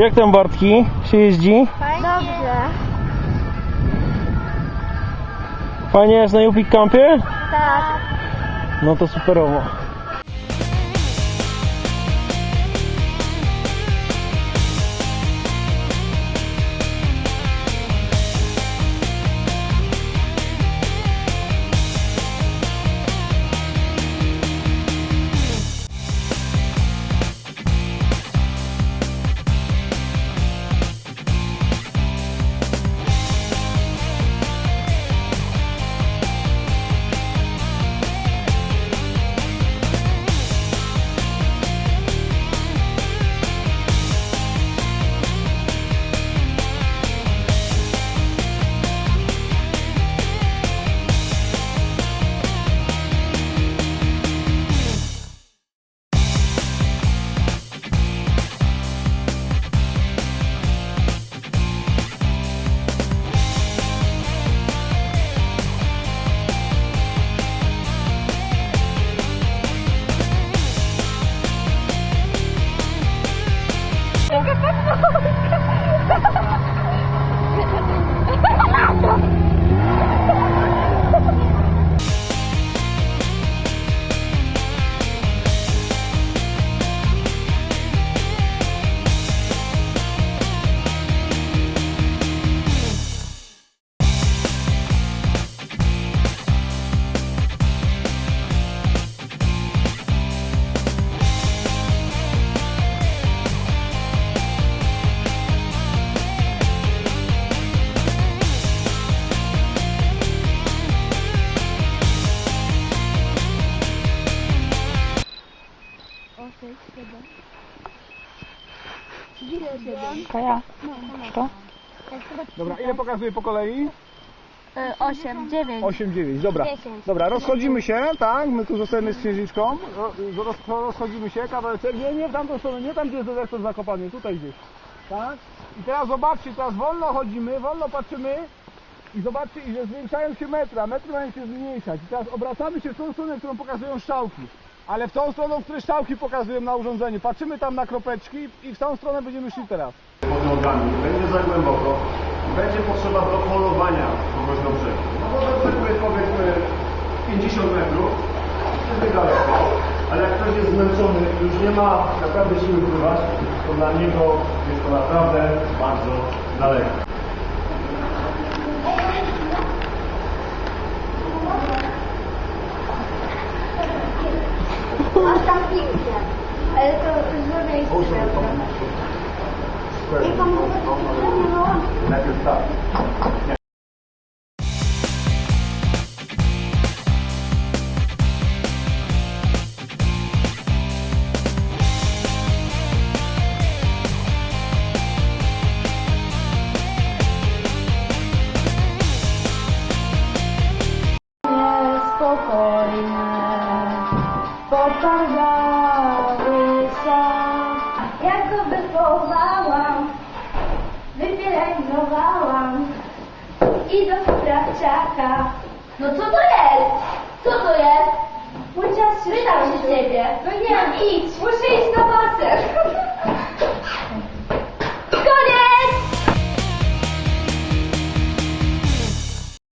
Jak tam Bartki się jeździ? Dobrze. Fajnie jest na Jupik Campie? Tak. No to superowo. Kaja. Co? Dobra, ile pokazuje po kolei? 8, 9. 8, 9, dobra. 10. Dobra, rozchodzimy się, tak? My tu zostajemy z księżniczką. Ro- Roz, rozchodzimy się, kawałeczek. Nie, nie w tamtą stronę, nie tam gdzie jest dyrektor zakopany, tutaj gdzieś. Tak? I teraz zobaczcie, teraz wolno chodzimy, wolno patrzymy i zobaczcie, że zwiększają się metry, a metry mają się zmniejszać. I teraz obracamy się w tą stronę, którą pokazują szczałki. Ale w tą stronę, w której szczałki pokazują na urządzeniu. Patrzymy tam na kropeczki i w tą stronę będziemy szli teraz. pod nogami, będzie za głęboko, będzie potrzeba doholowania kogoś do brzegu. No bo do brzegu powiedzmy 50 metrów, wtedy daleko, ale jak ktoś jest zmęczony, już nie ma naprawdę siły pływać, to dla niego jest to naprawdę bardzo daleko. Tam pięknie. Ale to zrobię jeszcze trochę. Wypielęgnowałam i do sprawdziaka. No co to jest? Co to jest? Mój czas się Pytam się ciebie. No nie, idź. Muszę iść na basen.